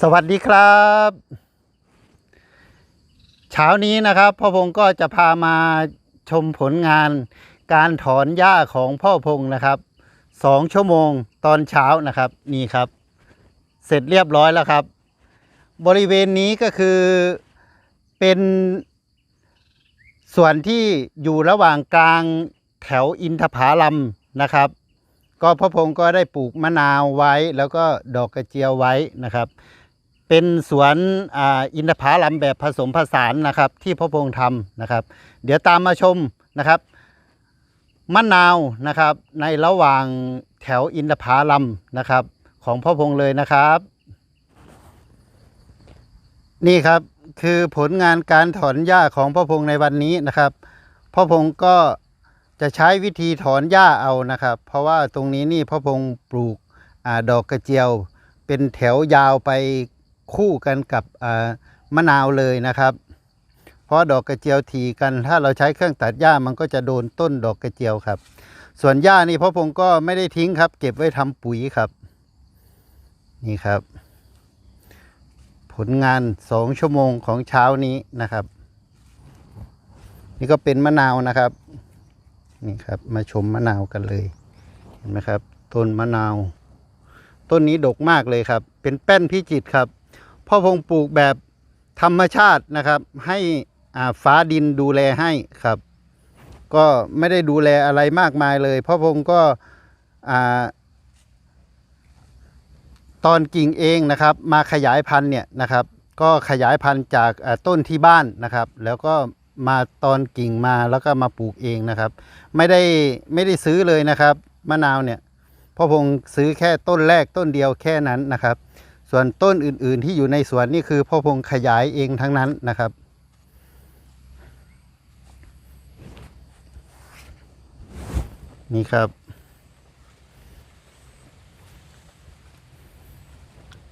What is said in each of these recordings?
สวัสดีครับ เช้านี้นะครับ พ่อพงก็จะพามาชมผลงาน การถอนหญ้าของพ่อพงนะครับสองชั่วโมงตอนเช้านะครับนี่ครับ เสร็จเรียบร้อยแล้วครับ บริเวณนี้ก็คือเป็นส่วนที่อยู่ระหว่างกลางแถวอินทผาลัมนะครับ ก็พ่อพงก็ได้ปลูกมะนาวไว้แล้วก็ดอกกระเจียวไว้นะครับ เป็นสวนออินทผลัมแบบผสมผสานนะครับ ที่พ่อพงศ์ทำนะครับ เดี๋ยวตามมาชมนะครับมะนาวนะครับ ในระหว่างแถวอินทผลัมนะครับ ของพ่อพงศ์เลยนะครับ นี่ครับคือผลงานการถอนหญ้าของพ่อพงศ์ในวันนี้นะครับพ่อพงศ์ก็จะใช้วิธีถอนหญ้าเอานะครับ เพราะว่าตรงนี้นี่พ่อพงศ์ปลูกอดอกกระเจียว เป็นแถวยาวไป คู่กันกับมะนาวเลยนะครับ เพราะดอกกระเจียวถีกัน ถ้าเราใช้เครื่องตัดหญ้ามันก็จะโดนต้นดอกกระเจียวครับ ส่วนหญ้านี่พ่อพงก็ไม่ได้ทิ้งครับ เก็บไว้ทำปุ๋ยครับ นี่ครับ ผลงานสองชั่วโมงของเช้านี้นะครับ นี่ก็เป็นมะนาวนะครับ นี่ครับมาชมมะนาวกันเลยเห็นไหมครับ ต้นมะนาว ต้นนี้ดกมากเลยครับ เป็นแป้นพิจิตครับ พ่อพงปลูกแบบธรรมชาตินะครับ ให้ฟ้าดินดูแลให้ครับ ก็ไม่ได้ดูแลอะไรมากมายเลย พ่อพงก็ตอนกิ่งเองนะครับ มาขยายพันธุ์เนี่ยนะครับ ก็ขยายพันธุ์จากต้นที่บ้านนะครับ แล้วก็มาตอนกิ่งมาแล้วก็มาปลูกเองนะครับ ไม่ได้ไม่ได้ซื้อเลยนะครับ มะนาวเนี่ยพ่อพงซื้อแค่ต้นแรกต้นเดียวแค่นั้นนะครับ ส่วนต้นอื่นๆที่อยู่ในสวนนี่คือพ่อพงขยายเองทั้งนั้นนะครับ นี่ครับ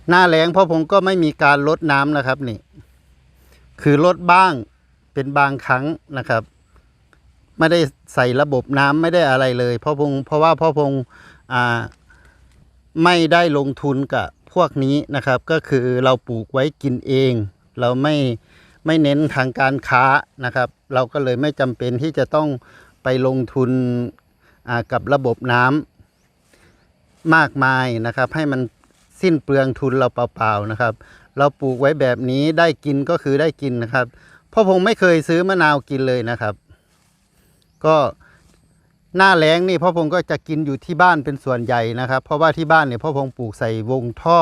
หน้าแล้งพ่อพงก็ไม่มีการลดน้ำนะครับนี่ คือลดบ้างเป็นบางครั้งนะครับไม่ได้ใส่ระบบน้ำไม่ได้อะไรเลยพ่อพงเพราะว่าพ่อพงอไม่ได้ลงทุนกับ พวกนี้นะครับก็คือเราปลูกไว้กินเอง เราไม่ไม่เน้นทางการค้านะครับ เราก็เลยไม่จำเป็นที่จะต้องไปลงทุนกับระบบน้ำมากมายนะครับ ให้มันสิ้นเปลืองทุนเราเปล่าๆนะครับ เราปลูกไว้แบบนี้ได้กินก็คือได้กินนะครับพ่อพงไม่เคยซื้อมะนาวกินเลยนะครับ ก็ หน้าแล้งนี่พ่อพงก็จะกินอยู่ที่บ้านเป็นส่วนใหญ่นะครับ เพราะว่าที่บ้านเนี่ยพ่อพงปลูกใส่วงท่อ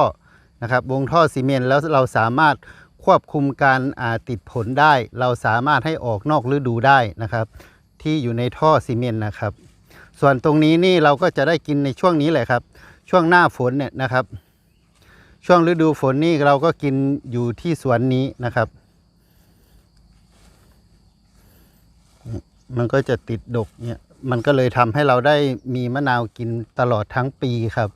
นะครับวงท่อซีเมนต์แล้วเราสามารถควบคุมการติดผลได้ เราสามารถให้ออกนอกฤดูได้นะครับ ที่อยู่ในท่อซีเมนต์นะครับ ส่วนตรงนี้นี่เราก็จะได้กินในช่วงนี้แหละครับ ช่วงหน้าฝนเนี่ยนะครับ ช่วงฤดูฝนนี่เราก็กินอยู่ที่สวนนี้นะครับ มันก็จะติดดกเนี่ย มันก็เลยทำให้เราได้มีมะนาวกินตลอดทั้งปีครับ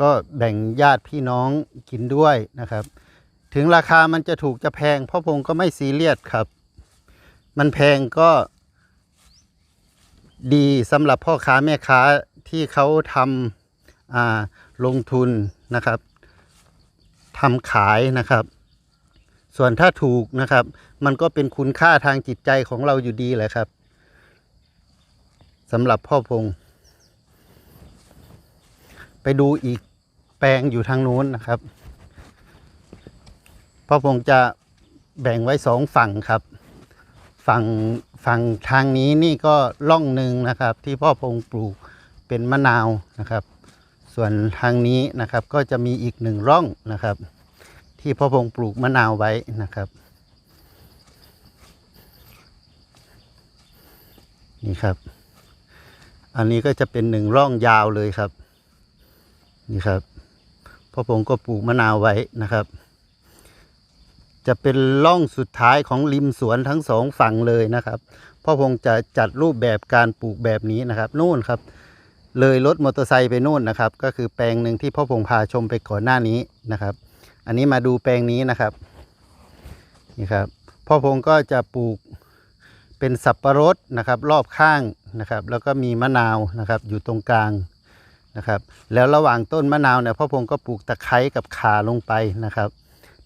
ก็แบ่งญาติพี่น้องกินด้วยนะครับ ถึงราคามันจะถูกจะแพงพ่อพงก็ไม่ซีเรียสครับ มันแพงก็ดีสำหรับพ่อค้าแม่ค้าที่เขาทำลงทุนนะครับทำขายนะครับ ส่วนถ้าถูกนะครับ มันก็เป็นคุณค่าทางจิตใจของเราอยู่ดีแหละครับสำหรับพ่อพงไปดูอีกแปลงอยู่ทางนู้นนะครับ พ่อพงจะแบ่งไว้สองฝั่งครับ ฝั่งฝั่งทางนี้นี่ก็ร่องหนึ่งนะครับ ที่พ่อพงปลูกเป็นมะนาวนะครับ ส่วนทางนี้นะครับก็จะมีอีกหนึ่งร่องนะครับ ที่พ่อพงปลูกมะนาวไว้นะครับ นี่ครับ อันนี้ก็จะเป็นหนึ่งร่องยาวเลยครับ นี่ครับพ่อพงก็ปลูกมะนาวไว้นะครับ จะเป็นร่องสุดท้ายของริมสวนทั้งสองฝั่งเลยนะครับพ่อพงจะจัดรูปแบบการปลูกแบบนี้นะครับนู่นครับ เลยรถมอเตอร์ไซค์ไปนู่นนะครับ ก็คือแปลงหนึ่งที่พ่อพงพาชมไปก่อนหน้านี้นะครับ อันนี้มาดูแปลงนี้นะครับ นี่ครับ พ่อพงก็จะปลูกเป็นสับปะรดนะครับ รอบข้างนะครับ แล้วก็มีมะนาวนะครับ อยู่ตรงกลางนะครับ แล้วระหว่างต้นมะนาวเนี่ยพ่อพงก็ปลูกตะไคร้กับข่าลงไปนะครับ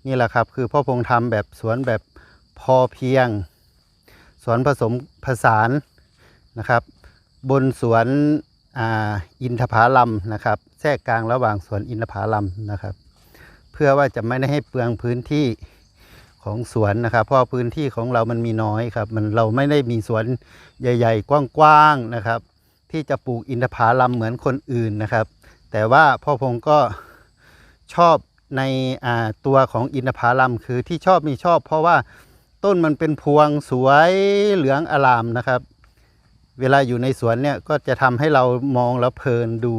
นี่แหละครับคือพ่อพงทำแบบสวนแบบพอเพียง สวนผสมผสานนะครับ บนสวนอ,อินทผลัมนะครับ แทรกกลางระหว่างสวนอินทผลัมนะครับ เพื่อว่าจะไม่ได้ให้เปลืองพื้นที่ของสวนนะครับเพราะพื้นที่ของเรามันมีน้อยครับ มันเราไม่ได้มีสวนใหญ่ ๆ กว้างๆนะครับ ที่จะปลูกอินทผลัมเหมือนคนอื่นนะครับ แต่ว่าพ่อพงก็ชอบในอ่าตัวของอินทผลัมคือที่ชอบมีชอบ เพราะว่าต้นมันเป็นพวงสวยเหลืองอลามนะครับ เวลาอยู่ในสวนเนี่ยก็จะทำให้เรามองแล้วเพลินดู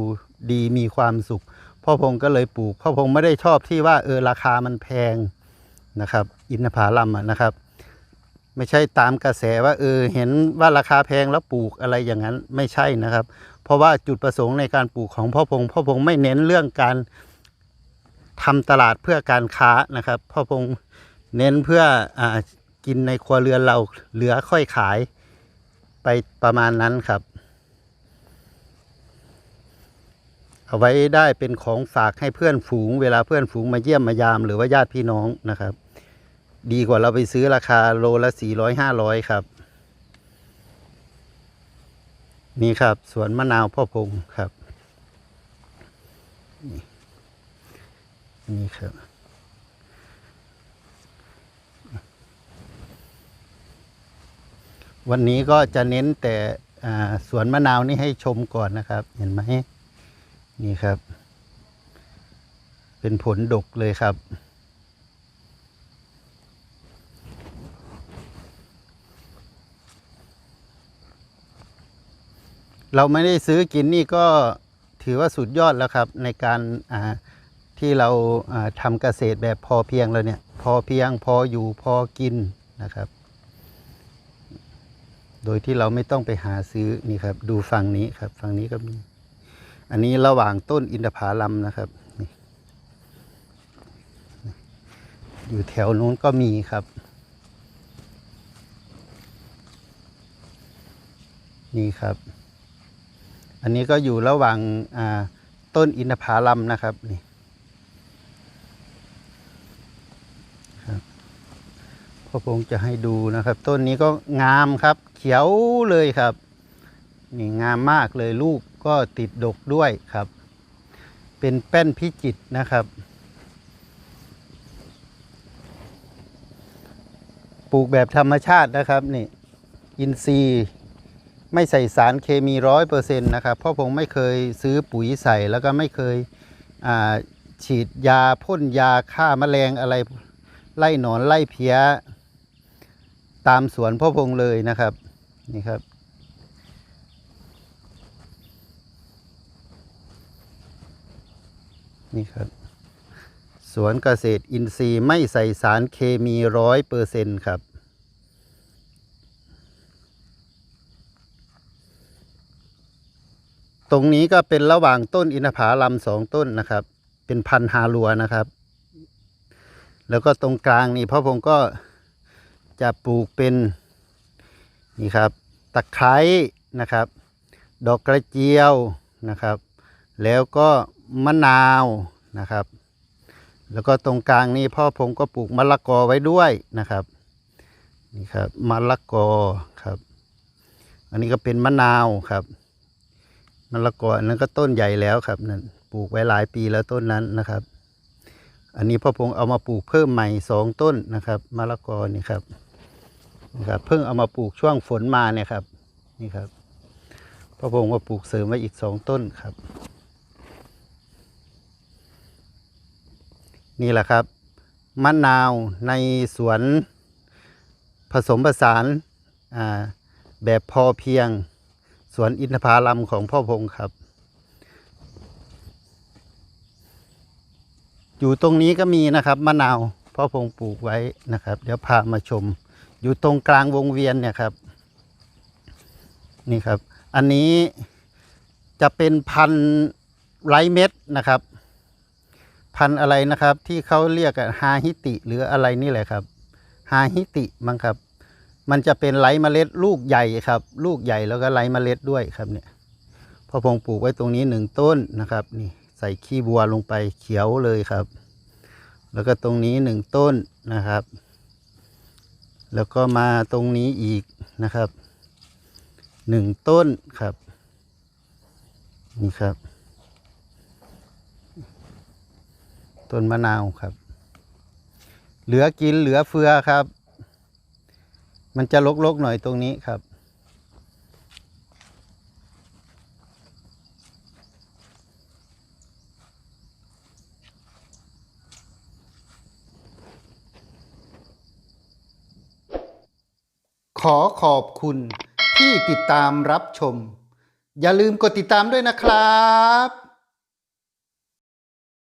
ดีมีความสุข พ่อพงก็เลยปลูก พ่อพงไม่ได้ชอบที่ว่าเออราคามันแพงนะครับ อินทผลัมนะครับ ไม่ใช่ตามกระแสว่าเออเห็นว่าราคาแพงแล้วปลูกอะไรอย่างนั้นไม่ใช่นะครับ เพราะว่าจุดประสงค์ในการปลูกของพ่อพงพ่อพงไม่เน้นเรื่องการทำตลาดเพื่อการค้านะครับ พ่อพงเน้นเพื่ออกินในครัวเรือนเราเหลือค่อยขายไปประมาณนั้นครับ เอาไว้ได้เป็นของฝากให้เพื่อนฝูง เวลาเพื่อนฝูงมาเยี่ยมมายามหรือว่าญาติพี่น้องนะครับ ดีกว่าเราไปซื้อราคาโลละสี่ร้อยห้าร้อยครับ นี่ครับสวนมะนาวพ่อพงครับนี่ครับวันนี้ก็จะเน้นแต่สวนมะนาวนี่ให้ชมก่อนนะครับ เห็นไหม นี่ครับ เป็นผลดกเลยครับ เราไม่ได้ซื้อกินนี่ก็ถือว่าสุดยอดแล้วครับ ในการที่เราาทำเกษตรแบบพอเพียงแล้วเนี่ย พอเพียงพออยู่พอกินนะครับ โดยที่เราไม่ต้องไปหาซื้อนี่ครับ ดูฝั่งนี้ครับฝั่งนี้ก็มี อันนี้ระหว่างต้นอินทผลัมนะครับ อยู่แถวนู้นก็มีครับ นี่ครับ อันนี้ก็อยู่ระหว่างาต้นอินทผลัมนะครับนี่ครับพ่อพงจะให้ดูนะครับ ต้นนี้ก็งามครับ เขียวเลยครับ นี่งามมากเลยลูก ก็ติดดกด้วยครับ เป็นแป้นพิจิตนะครับ ปลูกแบบธรรมชาตินะครับนี่อินทรีย์ไม่ใส่สารเคมีร้อยเปอร์เซ็นต์นะครับ เพราะผมไม่เคยซื้อปุ๋ยใส่แล้วก็ไม่เคยฉีดยาพ่นยาฆ่าแมลงอะไรไล่หนอนไล่เพี้ย ตามสวนพ่อพงเลยนะครับ นี่ครับ นี่ครับ สวนเกษตรอินทรีย์ไม่ใส่สารเคมีร้อยเปอร์เซ็นต์ครับ ตรงนี้ก็เป็นระหว่างต้นอินทผลัมสองต้นนะครับ เป็นพันธุ์ฮาลัวนะครับ แล้วก็ตรงกลางนี่พ่อผมก็จะปลูกเป็น นี่ครับ ตะไคร้นะครับ ดอกกระเจียวนะครับ แล้วก็ มะนาวนะครับ แล้วก็ตรงกลางนี่พ่อผมก็ปลูกมะละกอไว้ด้วยนะครับนี่ครับมะละกอครับ อันนี้ก็เป็นมะนาวครับมะละกออันนั้นก็ต้นใหญ่แล้วครับนั่นปลูกไว้หลายปีแล้วต้นนั้นนะครับ อันนี้พ่อพงเอามาปลูกเพิ่มใหม่สองต้นนะครับมะละกอนี่ครับนี่ครับ เพิ่งเอามาปลูกช่วงฝนมาเนี่ยครับ นี่ครับพ่อพงมาปลูกเสริมไว้อีกสองต้นครับ นี่แหละครับมะนาวในสวนผสมผสานแบบพอเพียง สวนอินทผลัมของพ่อพงครับ อยู่ตรงนี้ก็มีนะครับมะนาวพ่อพงปลูกไว้นะครับ เดี๋ยวพามาชม อยู่ตรงกลางวงเวียนเนี่ยครับ นี่ครับ อันนี้จะเป็นพันไร้เม็ดนะครับ พันธุ์อะไรนะครับ ที่เขาเรียกฮาฮิติหรืออะไรนี่แหละครับฮาฮิติมั้งครับ มันจะเป็นไร้เมล็ดลูกใหญ่ครับ ลูกใหญ่แล้วก็ไร้เมล็ดด้วยครับเนี่ยพอพงปลูกไว้ตรงนี้หนึ่งต้นนะครับ นี่ใส่ขี้บัวลงไปเขียวเลยครับ แล้วก็ตรงนี้หนึ่งต้นนะครับ แล้วก็มาตรงนี้อีกนะครับหนึ่งต้นครับ นี่ครับ ต้นมะนาวครับ เหลือกินเหลือเฟือครับ มันจะลกๆหน่อยตรงนี้ครับ ขอขอบคุณที่ติดตามรับชม อย่าลืมกดติดตามด้วยนะครับ